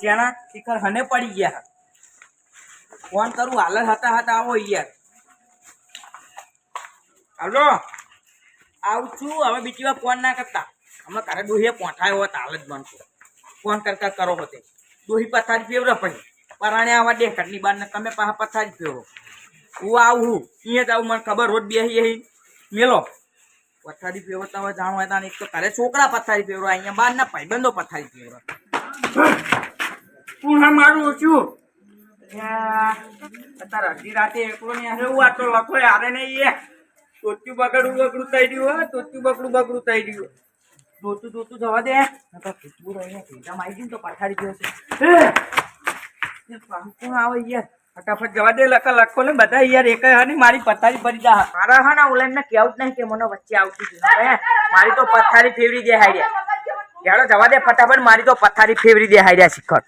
જેના શિખર હને પડી ગયા ફોન કરું હાલ હતા હતા આવો યાર. હાલો. આવું છું, હવે બીજી વાર ફોન ના કરતા. અમે તારે ડોહીએ પહોંચાયો હોત, હાલ જ બનતો ફોન કરતા કરો હોતે. ડોહી પથારી ફેવરો પછી પરાણે આવા દે ઘરની બાર ને તમે પાછા પથારી ફેવરો હું આવું અહીંયા જ આવું, મને ખબર રોજ બેસી મેલો. પથારી ફેરવતા હોય, જાણો હતા એક તો તારે છોકરા પથારી ફેવરો, અહીંયા બાર ના ભાઈબંધો પથારી ફેરવો હું મારું છું. અત્યારે અડધી રાતે એકલો લખો યારે નહીં એ. તોત્યું બગડું બગડું થઈ હો તોત્યું બગડું બગડું થઈ રહ્યું દોતું દોતું જવા દે. ખુશ્બુ રહીને ભેજામાં આવી ગયો આવે યાર? ફટાફટ જવા દે, લખા, લખો ને બધા યાર, એક હા મારી પથારી ભરી જા મારા હા ના ઓલા એમને કેવું જ નહીં કે મને વચ્ચે આવતી હતી. મારી તો પથારી ફેવરી દે હાર્યા યાર જવા દે ફટાફટ, મારી તો પથારી ફેવરી દે હાર્યા શિખર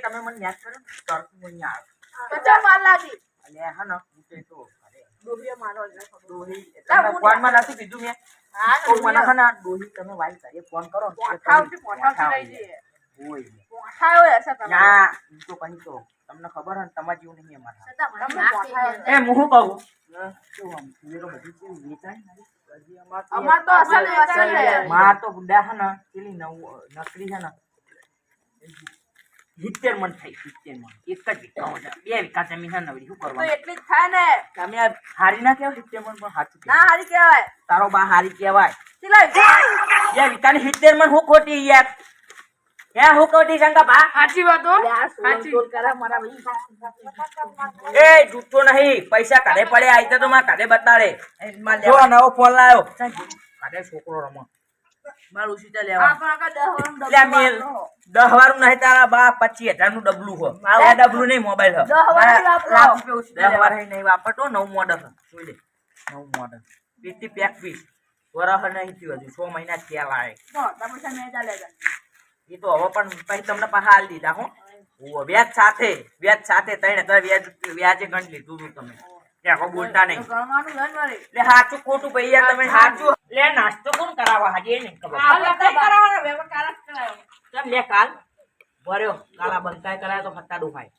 તમે મને યાદ કરો ને, મને યાદ આવે. અલ્યા હા ને, હું તો એ તો અરે, ડોહી, તમને ફોનમાં નતું કીધું મેં? તો મને હા ને, ડોહી તમે વાઈ કરીએ, ફોન કરો તો તમે. ના, તો કહી તો. તમને ખબર હોય ને, તમારા જેવું નહીં અમારા. એ, હું શું કહું? ને? અમાર તો અસલ માર તો બુડા હે ને પેલી ને સિત્તેર સિત્તેર એક જ વીઘા બે વીઘા જમીન શું તો કરવાનું? એટલી જ થાય ને. તમે આ હારી ના કહેવાય સિત્તેર મણ પણ સાચું ના હારી કહેવાય. તારો બા હારી કહેવાય. બે બે વીઘાની સિત્તેર મન હું ખોટી યાર. હે હું ખોટી શંકા સાચી વાત હો. સાચી. એ જૂઠો નહીં. પૈસા કાઢે પડે આઈ તો મારે કાઢે બતાડે. જો નવો ફોન લાયો. કાઢે છોકરો રમો. મારું સીધા લેવા. દહ વર્ષ એટલે મેલ. દહ વાળું નહીં તારા બા પચીસ હજારનું ડબલું હો આ ડબલું નહીં મોબાઈલ હો. લાખ રૂપિયા દહ વાર નહીં વાપરતો નવું મોડલ જોઈ લે. નવ મોડલ પીટી પેક પીસ વરહ નહીં થયું હજુ. છ મહિના થયા લાય. એ તો હવે પણ પછી તમને પાછા હાલ દીધા હું. વ્યાજ સાથે વ્યાજ સાથે ત્રણ હજાર વ્યાજ વ્યાજે ગણ લીધું તું તમે. કોઈ બોલતા નહીં. એટલે સાચું ખોટું ભાઈ યાર તમે સાચું લે નાસ્તો કોણ કરાવવા હાજે એ નહીં ખબર લે કાલ. ભર્યો. કાલા બંકાય કરાય તો ફટ્ટા દુખાય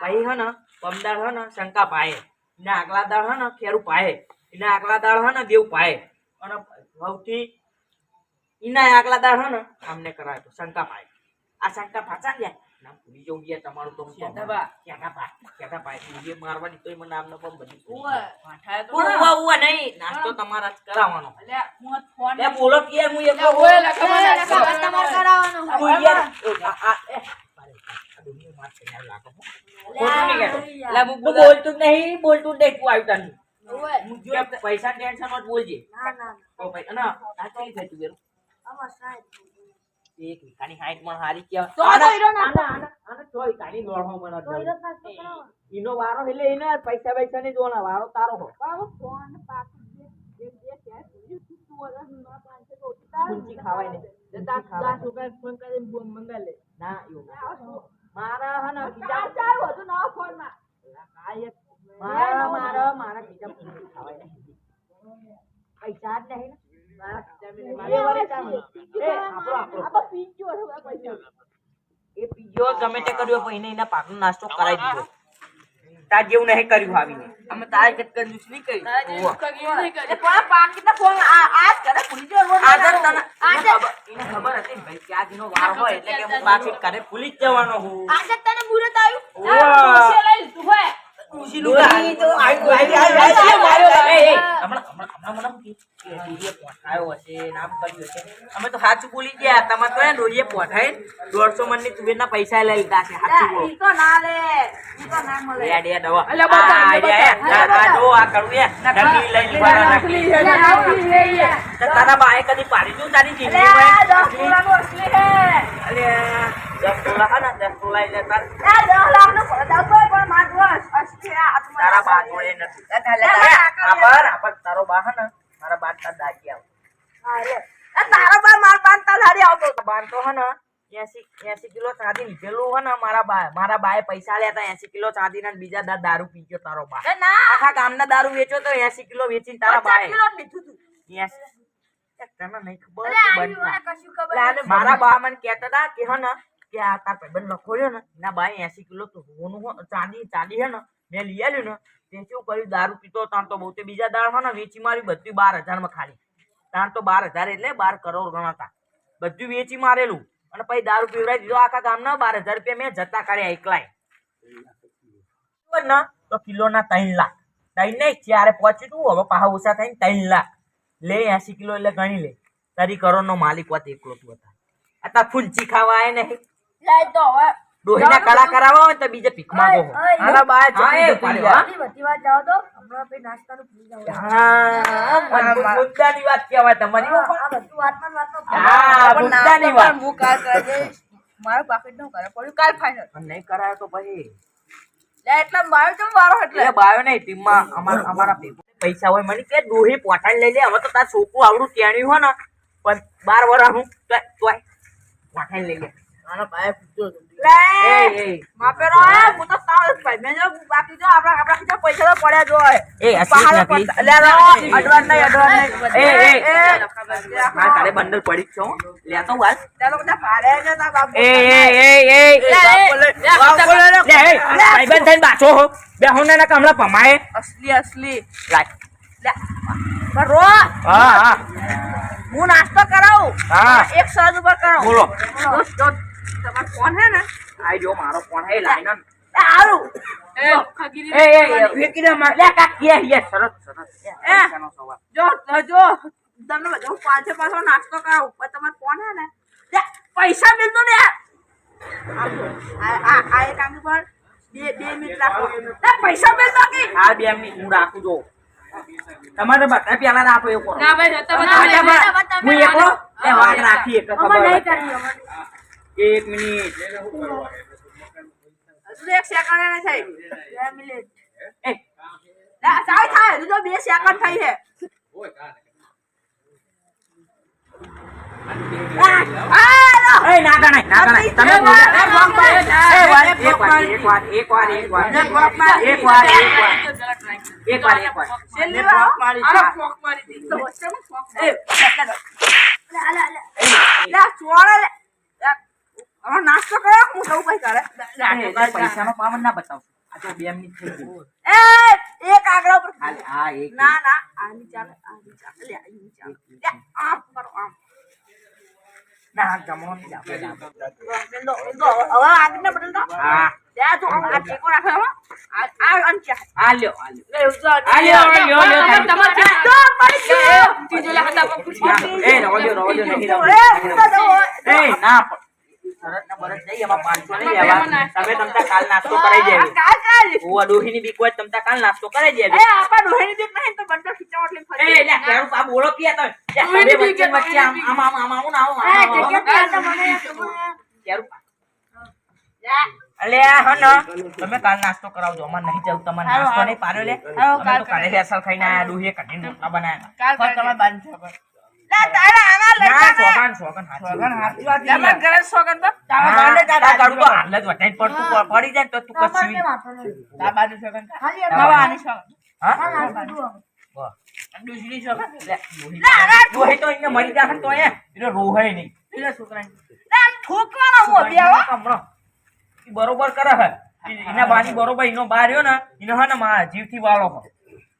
પછી હે ને પમદાર હે ને શંકા પાયે ને આગલા દાળ હે ને ખેરું પાયે એટલે આગલા દાળ હે ને દેવ પાયે અને સૌથી એના આગલા દાળ હે ને અમને કરાય તો શંકા પાય આ શંકા પાછા ગયા. નામ ભૂલી જવું ગયા તમારું તો તો કેટાબા. કેટાપા કેટાપા એ મારવાની તોય મને આમને પણ બધી ઉવા, ઉવા, નહીં નાસ્તો તમારા જ કરાવવાનો. અલ્યા, હું ફોન એ બોલો કે હું એક ઓય, તમારે કરાવવાનો. હું યાર આ, એ, બોલતું નહીં બોલતું નહીં તું આવ્યું તાનું. જો પૈસા ટેન્શન બોલજે. ના ના ભાઈ ના આ કેવી થઈ તું બેરું? આમાં સાહેબ એક વીઘાની હાઈટમાં હારી કહેવાય. તો આના- તો હીરો ના આના- આના- આના વીઘાની દોડો મને. ઈનો વારો એટલે એને પૈસા પૈસા નહીં જોવાના વારો તારો હો બાબુ ફોન પાકી જે જે પાંચસો તો નહીં ઊંચી ખાવાય નહીં. ના એવું મારા હે બીજા ચાર ના ફોનમાં. મારા મારા મારા બીજા ખાવાય નહીં. પૈસા જ નહીં ને. એને એના પાકનો નાસ્તો કરાવી દીધો જેવું નહીં કર્યું આવીને ભૂલી એટલે કે હું પાકીટ કરે ભૂલી જવાનો હું આજે તને મુરત આવ્યું હમણાં હમણાં મને હશે નામ કર્યું હશે. અમે તો સાચું બોલી ગયા. તમે તો એ ડોહીએ પહોંચાઈ દોઢસો મણની તુવેરના પૈસા લઈ લીધા છે સાચું બોલો. તો ના લે. ઈ તો ના લઈ લીધા છે, નકલી છે યાર. તો તારા બાએ કદી પાડી દઉં તારી જિંદગી તાર- માર બા હે ને મારા બા દાગી આવ. હા, લે. આ તારા બા માર પાન તાલ આવતો હતો. હે ને એસી એસી કિલો ચાંદી લીધેલું હોય ને મારા બા મારા બાએ પૈસા લેતા એસી કિલો ચાંદી ના બીજા દા દારૂ પી ગયો તારો બા. આખા ગામના દારૂ વેચો તો એસી કિલો વેચીને તારા બાએ. તને નહીં ખબર. મારા બા મને કહેતા હતા કે હે ને કે આ તાર ભાઈબંધ લખોડ્યો ને, એના બાએ એસી કિલો તો સોનું ચાંદી ચાંદી હે ને, મેં લઈ આવ્યું ને, તે શું કર્યું? દારૂ પીતો, તાણ તો બહુ તે બીજા દાળ હોય ને, વેચી મારી, બધું બાર હજારમાં ખાલી. તાણ તો બાર હજાર એટલે બાર કરોડ ગણાતા. બધું વેચી મારેલું. અને પછી દારૂ પીવડાવી દીધો આખા ગામના, બાર હજાર રૂપિયા મેં જતા કર્યા એકલાય. ને? તો કિલોના ત્રણ લાખ. ત્રણ નહીં ચારે પહોંચ્યું તું? હવે પાહા ઓછા થઈને ત્રણ લાખ. લે એસી કિલો એટલે ગણી લે. તારી કરોડનો માલિક હોતી એકલો તું હતા. આ તા ફૂલચી ખાવા આવે નહીં. લે તો હવે. ડોહીના કળા કરાવવા હોય તો બીજે ભીખ માંગો. આના બાય એ જતી પાડ્યો, બધી બધી વાત જાઓ તો. હમણાં પછી નાસ્તાનું ભૂલી જાઓ. હા, આ મુદ્દાની વાત કહેવાય તમારી આ બધું વાતમાં ને હા, મુદ્દાની તો વાત. હું કાલ કરવા જઈશ. મારું નું કરે પડ્યું. કાલ ફાઈનલ નહીં કરાયો તો પછી. લે એટલે મારું મારો એટલે? બાયો નહીં ટીમમાં અમારા અમારા પૈસા હોય મને કે ડોહી પોટાડી લઈ લે. હવે તો તાર છોકરું આવડું તેણ્યું હોય ને. પણ બાર વરસ હું તોય તોય પોટાડી લઈ લે. આના પાયે એ, લે. માપેરો હે તો જ ભાઈ. મેં જો બાકી જો આપણા આપણા ખીચા પૈસા તો પડ્યા જો એ અસલી પહાડો. પર- લે રો અડવાન નહીં અડવાન નહીં. એ, એ. મારા તારે બંડલ પડી છે હો. લેતો હાલ ચાલો બધા ભારે છે તાર બાપુ એ એ એ એ. લે, લે, લે, લે. લે, ભાઈબંધ થઈને બાચો હો. બે હું ને કમલા પમાય અસલી અસલી. લાય. લે રો હા હા. હું નાસ્તો કરાવું. હા. એક સજ ઉપર કરાવું. બોલો. તમારો ફોન હે ને? આઈ જો મારો ફોન હે લાઈનન. એ આરું એ એ એ ફેંકી દે લે કાક કે સરસ સરસ. એ. જો જો તમને બધા પાંચે પાછો નાસ્તો પણ તમારો ફોન હે ને? લે, પૈસા મિલતો ને. આ આ આ એક આમ પર બે બે મિનિટ રાખો. પૈસા મિલતો કે? આ બે મિનિટ હું રાખું જો. તમારે બધા પેલા રાખો એવું કરો ના ભાઈ હતા હા, જા બા. બધા હું એકલો એ વાત રાખી એક ખબર. એક મિનિટ હજુ એક સેકન્ડ એને થઈ બે મિનિટ એ લે, ચાલ થાય હજુ તો બે સેકન્ડ થઈ છે આ, એ ના ગણાય ના ગણાય તમે એક વાર હવે નાસ્તો કરો હું સૌ ભાઈ કરે પૈસાનો પાવર ના બતાવશો આ તો બે મિનિટ થઈ ગઈ એ એક આગળ ઉપર આ એક ના ના આની ચાલે આની ચાલે લે આની ચાલે લે આમ કરો આમ ના જમો. બદલ દો, હવે આગળ બદલ દો હા લે તો આ ટેકો રાખો આ આ અંચ આ લ્યો આ લ્યો આ લ્યો આ લ્યો લ્યો તમે તમારે તો પડી ગયો લાખ હતા ખુશ એ રવા દ્યો, નહીં રવા દો એ ના અલે હન, તમે કાલ નાસ્તો કરાવજો. અમારે નહીં જવું તમારે નાસ્તો નહીં પાડ્યો લે. કાલ રેસલ ખાઈને આયા ડોહીએ કઢીને રોટલા બનાવ્યા કાલ તમારે બાંધ લે તારા આના લઈ ના જા સોગન સોગન હાચી વાત. લે મને ઘરે સોગન તો હા, તારા બાંધે તારા તારા ગાડું તો હાલ જ વટાઈને પડતું પ- પડી જાય ને તો તું કસવી. તારા બાંધે સોગન ખાલી નવા આની સોગન હા? વાહ. ડોશીની સોગન? લે, ડોહી- ડોહી તો અહીંયા મરી જાહે તો એ એનો નહીં. પેલા છોકરાને લે આમ ઠોકવાનો હું બેવા હમણાં. ઈ બરોબર કરે હે એના બાની બરોબર એનો બાર્યો ને એનો હે ને મારા જીવથી વાળો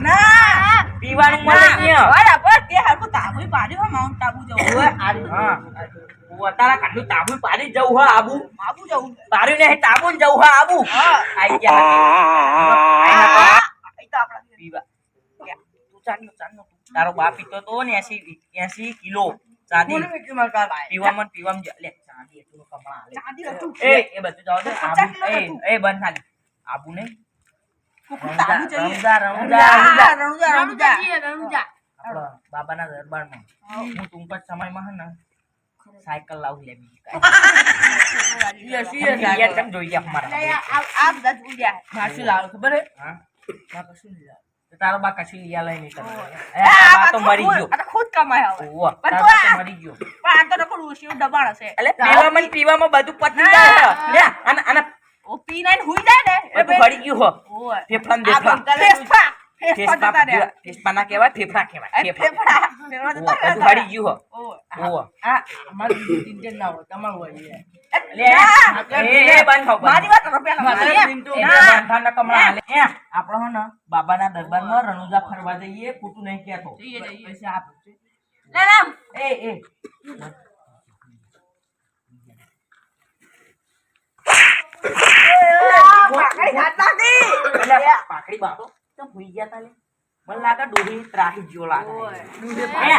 ના! પીવાનું મળે અહીંયા. બરાબર તે હારું તાબુ પાડ્યો માઉન્ટ આબુ જવું ઓવે, હા. ઓવે, તારા કાંડું તાબુ પાડી જવું હે આબુ. આબુ જવું. પાડ્યું નહીં તાબુ જવું હે આબુ. હા. આઈ ગયા. આઈ તો આપણા પીવા તું તારો બાપ પીતો તો ને એસી એસી કિલો ચાંદી. પીવામાં પીવામાં લે ચાંદી એટલું કમળા ચાંદી એ એ બધું જવા દે આબુ. એ. એ બંધ આબુ નહીં. બાબાના દરબારમાં. હું. ટૂંક જ સમયમાં હે ને સાયકલ લાવું લે બીજી કાંઈ. યસ, યસ, યાર કેમ જોઈએ અમારા આ આ બધા જ ઉડ્યા લાવો ખબર હે? હા? કશું નહીં લાવો. તારો બા કશું લઈ આલે નહીં આ તો ખુદ- મરી ગયો. આ તો ખુદ કમાય હવે. ઓવો, તારો તો બા તો આ- મરી ગયો. પણ આ તો ઋષિનું દબાણ હશે. એટલે પીવામાં પીવામાં બધું પતી જાય. આને આને ઓ પી નાઈને હુઈ જાય ને એ હળી ગયું હો ઓય. ફેફડા. બંગાળી ફેફડા. ફેફડા ના કહેવાય ફેફડા કહેવાય ફેફડા. ફેફડા. રહ્યા. ગયું હો. ઓવો. આ અમારું ટીચર ના હોય તમારું હોય છે. લે, ના. એ, એ, બંધ થાવ, બંધ મારી વાત કરો પેલા. મારે મારી- પિન્ટુ. એ ના. બે બાંધાના કમળા હાલે. એ, આપણે હો ને બાબાના દરબારમાં રણુજા ફરવા જઈએ ખોટું નહીં કહેતો જઈએ, જઈએ. પૈસા આપો છે. ના, ના. એ એ આ પાકડી હાથ નાખી. પાકડી બાતો તો ભૂઈ ગયા તા લે મને લાગે ડોહી ત્રાહી જેવો લાગે ઓય. એ,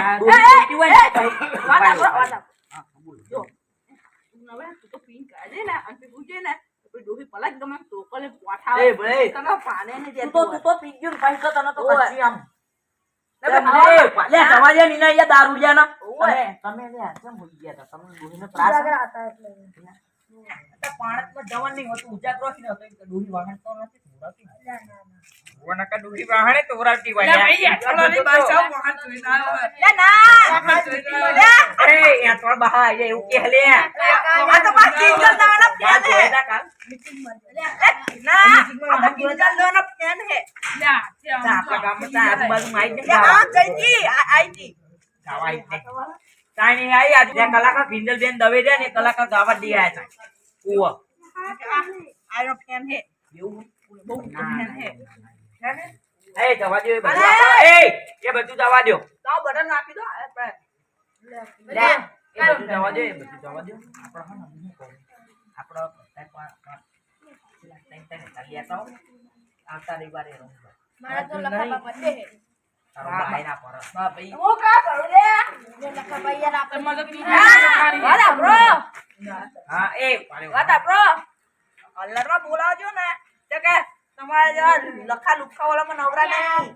હોય ને તો ભાઈ વાત આપો, વાત આપો. હા, બોલો. જો. હવે તું તો પીને કાઢે ને અને પેલું ને ડોહી પલક ગમે તો કલે પોઠાવે. એ ભાઈ. તને પાને ને તું તો. તું તો પી ગયો ને તો તને તો. આમ. તમે ભૂલી ગયા તા ડોહી ડોહીને ત્રાસ પાણતમાં જવાનું નહીં હોતું ઉજાગરો થી નહોતો એટલે વાહન તો નથી ધોરાતી. ઓવા નકા ડોહી વાહણે તો ઓરાવતી ભાઈ, આ ચલો ને બાદશાહ વહાણ જોઈ ના ના. વહાણ જોઈ ના આવે. લે. અરે, યા તો બહાર આઈ એવું કે લે. આ તો હે. ના, આ તો હે. આપણા ગામમાં જઈ આ. ગાવા નહીં આઈ આજે ત્યાં કલાકાર કિંજલબેન દવે રહ્યા ને કલાકાર ગાવા દે આયા છે. આ આનો ફેન હે. એવું? બહુ ફેન હે. એ જવા દ્યો એ એ, એ બધું જવા દ્યો. તો બટન નાખી દો. લે, એ બધું જવા દ્યો, એ બધું જવા દ્યો. આપણે હે? આપણે ત્રણ પાંચ- પાંચ- પેલા ત્રણ ત્રણ હજાર લેતા આવો. આવતા રવિવારે રમવા. તારો ભાઈ ના પર બા ભાઈ. હું કા કરું બોલાવજો ને તો કે તમારા જેવા લખા લુખા વાળામાં નવરા નહીં.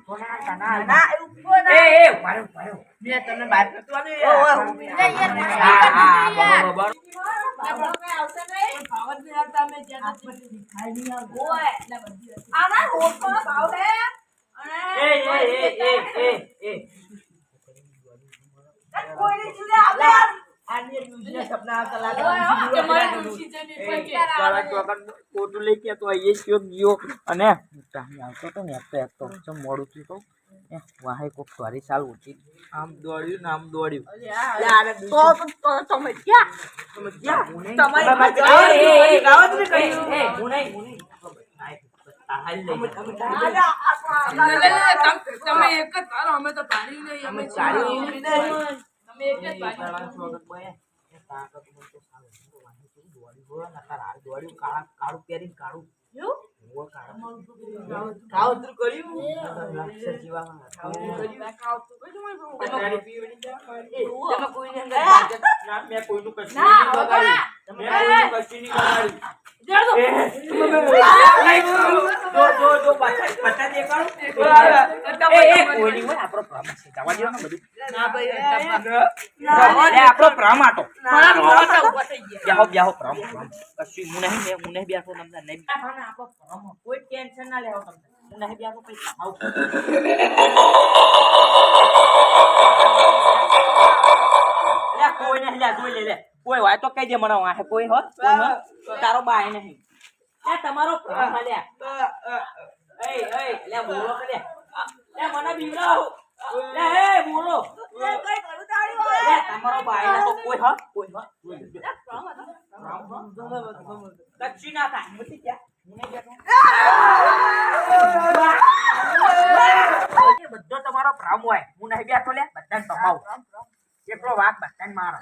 ના, એવું એ, એ. મેં તમને યાર. બરોબર. ભાવ હે. એ, અને એ, એ, એ, એ, એ. અને આવતો તો ને એકતો એકતો ચમ મોડું થયું તો એ વાહે કોક સોરી સાલ ઊંચી આમ દોડ્યું ને આમ દોડ્યું ક્યાં ક્યાં તમ- તમે એક જ પાડો, અમે તો પાડી નહીં, અમે ચાલી નહીં. તમે એક જ પાડી. કાળું પહેરીને કાળું. કાવતરું કર્યું? રાક્ષસ જેવા હતા. તમે કોઈને અંદર એ, ભાગ્ય- ના, મેં કોઈનું કશું ના, નહીં હવે બગાડ્યું. ના. મેં કોઈનું કશું નહીં બગાડ્યું. જડો. એ, જો, જો, જો, પાછા- પાછા દેખાડો. એ, એ, કોઈની હોય, આપણો પ્રામ છે. જવા દ્યો બધું. આપણો પ્રામ આટો. મારા મોઢા ઊભા થઈ ગયા. બેહો, બેહો, પ્રામ, પ્રામ. કશું હું નહીં, હું નહીં બેઠો, તમને નહીં. હા, ના, આપણો પ્રામ. કોઈ ટેન્શન ના લેવો તમને હું નહીં બેઠો પૈસા કોઈ નહીં લે, જોઈ લે લે. કોઈ હોય તો કઈ દે મને વાહે કોઈ હોત તારો બાય નહીં. તમારો પ્રામ લે. એ એ લે બોલો લે. લે મને બીવડાવ. લે બોલો? તમારો બાય તો કોઈ હોત કોઈ હોત પ્રામ હતો. પ્રામ હોત કચ્છી ના થાય મટી ગયા હું નહીં બેઠો એ બધો તમારો ભ્રમ હોય. હું નહીં બેઠો લે બધાને તમાવ એકલો વાત બધાને મારો.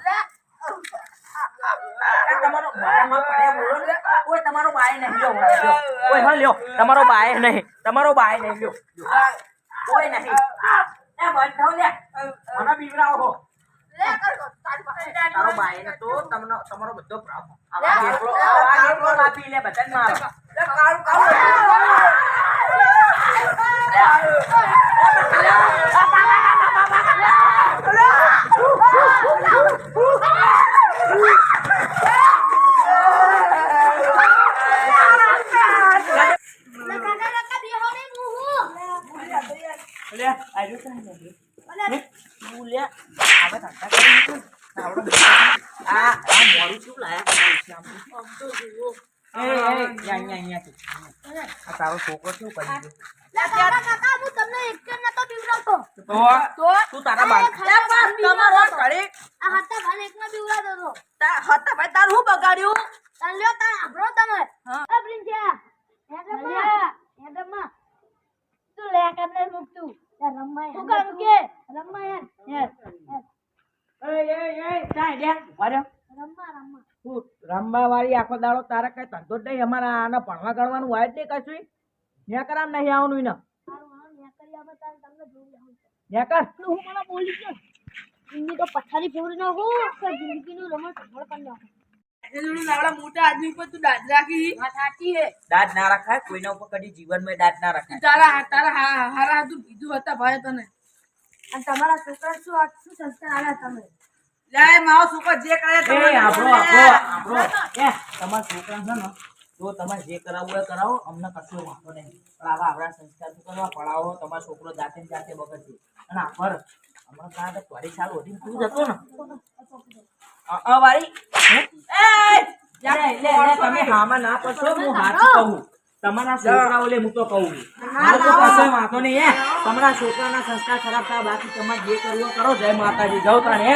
તમારો કોઈ તમારો બાય નહીં લ્યો. કોઈ હા લ્યો. તમારો બાય નહીં. તમારો બાય નહીં લ્યો. કોઈ નહીં. એ થાઓ લે મને બીવરાવો હો લે, કર તારી બાય ને તો તમને તમારો બધો ભ્રમ આ એકલો આ એકલો કાપી લે બધાને મારો લે, કાળું, કાળું. અલે, તું લે હવે ધંધા કરી મૂક. તાવડો મોટો. આ આ મોરું શું લાયા કરે છે આમ? આમ તો જુઓ એ, એ, અહીંયા, અહીંયા, અહીંયાથી. આ તારો છોકરો શું કરી ગયો? લે, કાકા, કાકા, હું તમને એક જ નતો પીવડાવતો. તો તું? તારા બાળ લે, પણ તમારો ઘરે આ હતા ભાઈ એકમાં પીવડાવતો હતો. હતા ભાઈ તારું શું બગાડ્યું? તાન લ્યો, તાન આભરો તમે. એ પ્રિન્સિયા, હેડમાં, હેડમાં. તું લે કાપને મૂક રમવા કે? વાળી આખો દાડો તારે કઈ ધંધો જ નહીં અમારા આને ભણવા ગણવાનું હોય જ નહીં કશું. ન્યા કરામ નહીં આવવાનું એને કરી કર હું મને બોલી ગયો. તો પથારી ફોડી નાખું, જિંદગીનું રમણ સફળ કરી નાખું. એ નાવડા મોટા આદમી ઉપર તું દાદ રાખી. સાચી. દાદ ના રાખાય કોઈના ઉપર કદી જીવનમાં દાંત ના રખાય. તારા તારા હા- હારા હાથું કીધું હતા ભાઈ તને. અને તમારા છોકરા શું શું સંસ્કાર આલ્યા તમે? લે મારો છોકરો જે કરે એ તમે આપણો આપણો આપણો. એ તમારા છોકરા છે ને જો તમારે જે કરાવવું હોય કરાવો અમને કશો વાંધો નહીં. પણ આવા આપણા સંસ્કાર શું કરવા? પડાવો તમારો છોકરો જાતે ને જાતે બગડશે. અને આફર હમણાં કાં તો થોડી સાલ ઓઢીને તું જતો ને. અ અ એ લે, લે, લે, તમે હામાં ના પડશો હું હાચું કહું. તમારા છોકરાઓ લે હું તો કહું કશો વાંધો નહીં હે. તમારા છોકરાના સંસ્કાર ખરાબ થયા બાકી તમારે જે કરવું કરો જય માતાજી. જાઓ તાણે.